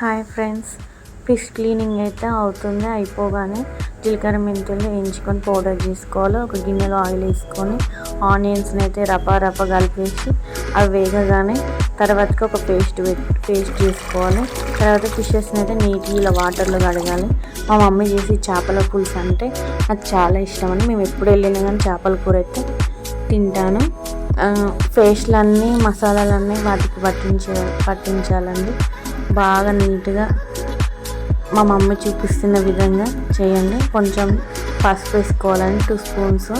Hi friends. Fish cleaning అయితే అవుతుంది అయిపోగానే జీలకర్ర మెంతులు వేయించుకొని పౌడర్ చేసుకోవాలి. ఒక గిన్నెలో ఆయిల్ వేసుకొని ఆనియన్స్ని అయితే రపా రపా కలిపేసి అవి వేగగానే తర్వాతకి ఒక పేస్ట్ పేస్ట్ చేసుకోవాలి. తర్వాత ఫిషెస్ని అయితే నీట్గా ఇలా వాటర్లో కడగాలి. మా మమ్మీ చేసి చేపల పులుసు అంటే నాకు చాలా ఇష్టం అని మేము ఎప్పుడు వెళ్ళినా కానీ చేపల కూర అయితే తింటాను. పేస్ట్లన్నీ మసాలాలన్నీ వాటికి పట్టించే పట్టించాలండి. బాగా నీట్గా మా మమ్మీ చూపిస్తున్న విధంగా చేయండి. కొంచెం పసుపు వేసుకోవాలండి. టూ స్పూన్స్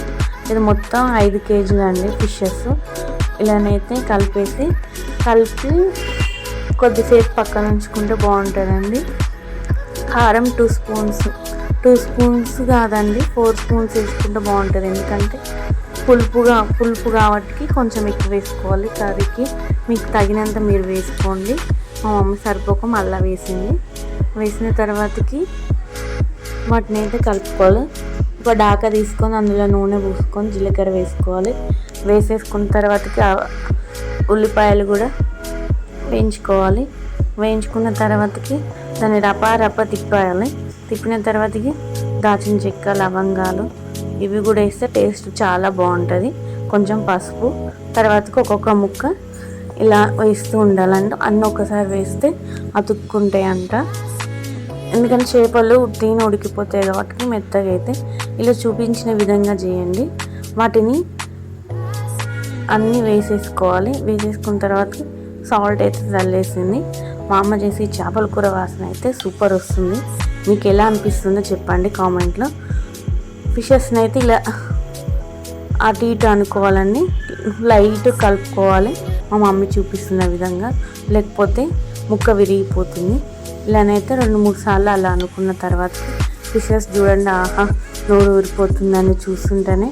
ఇది మొత్తం ఐదు కేజీలు అండి ఫిషెస్ ఇలానైతే కలిపేసి కలిపి కొద్దిసేపు పక్కన ఉంచుకుంటే బాగుంటుందండి. కారం టూ స్పూన్స్ టూ స్పూన్స్ కాదండి ఫోర్ స్పూన్స్ వేసుకుంటే బాగుంటుంది. ఎందుకంటే పులుపుగా పులుపు కాబట్టి కొంచెం ఎక్కువ వేసుకోవాలి. కర్రీకి మీకు తగినంత మీరు వేసుకోండి. మా మమ్మీ సరిపోక మళ్ళీ వేసింది. వేసిన తర్వాతకి వాటిని అయితే కలుపుకోవాలి. ఒక డాకా తీసుకొని అందులో నూనె పూసుకొని జీలకర్ర వేసుకోవాలి. వేసేసుకున్న తర్వాతకి ఉల్లిపాయలు కూడా వేయించుకోవాలి. వేయించుకున్న తర్వాతకి దాన్ని రపా రప తిప్పాలి. తిప్పిన తర్వాతకి దాచిన చెక్క లవంగాలు ఇవి కూడా వేస్తే టేస్ట్ చాలా బాగుంటుంది. కొంచెం పసుపు తర్వాతకి ఒక్కొక్క ముక్క ఇలా వేస్తూ ఉండాలంట. అన్నీ ఒకసారి వేస్తే అతుక్కుంటాయి అంట ఎందుకంటే చేపలు ఉట్టిని ఉడికిపోతాయి కాబట్టి మెత్తగా అయితే. ఇలా చూపించిన విధంగా చేయండి. వాటిని అన్నీ వేసేసుకోవాలి. వేసేసుకున్న తర్వాత సాల్ట్ అయితే చల్లేసింది. మా అమ్మ చేసి చేపల కూర వాసన అయితే సూపర్ వస్తుంది. మీకు ఎలా అనిపిస్తుందో చెప్పండి కామెంట్లో. ఫిషెస్ని అయితే ఇలా అటు ఇటు అనుకోవాలండి. లైట్ కలుపుకోవాలి. మా మమ్మీ చూపిస్తున్న విధంగా లేకపోతే ముక్క విరిగిపోతుంది. ఇలానైతే రెండు మూడు సార్లు అలా అనుకున్న తర్వాత ఫిషెస్ చూడండి ఆహా నోరు ఊరిపోతుందని చూస్తుంటేనే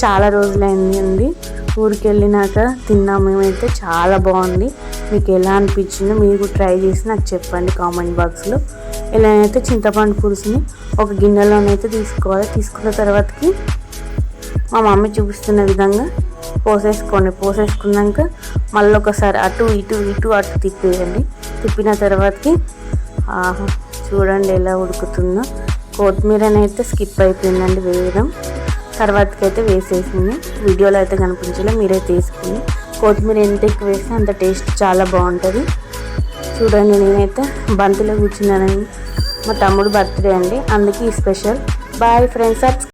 చాలా రోజులైంది అండి. ఊరికి వెళ్ళినాక తిన్నాం మేమైతే చాలా బాగుంది. మీకు ఎలా అనిపించిందో మీరు ట్రై చేసి నాకు చెప్పండి కామెంట్ బాక్స్లో. ఇలానైతే చింతపండు పులుసుని ఒక గిన్నెలోనైతే తీసుకోవాలి. తీసుకున్న తర్వాతకి మా మమ్మీ చూపిస్తున్న విధంగా పోసేసుకోండి పోసేసుకున్నాక మళ్ళీ ఒకసారి అటు ఇటు ఇటు అటు తిప్పేయండి. తిప్పిన తర్వాతకి చూడండి ఎలా ఉడుకుతుందో. కొత్తిమీరని అయితే స్కిప్ అయిపోయిందండి వేయడం. తర్వాతకి అయితే వేసేసింది. వీడియోలో అయితే కనిపించలే మీరే తీసుకుని కొత్తిమీర ఎంత ఎక్కువ వేస్తే అంత టేస్ట్ చాలా బాగుంటుంది. చూడండి నేనైతే బంతిలో కూర్చున్నానండి. మా తమ్ముడు బర్త్డే అండి అందుకే ఈ స్పెషల్. Bye friends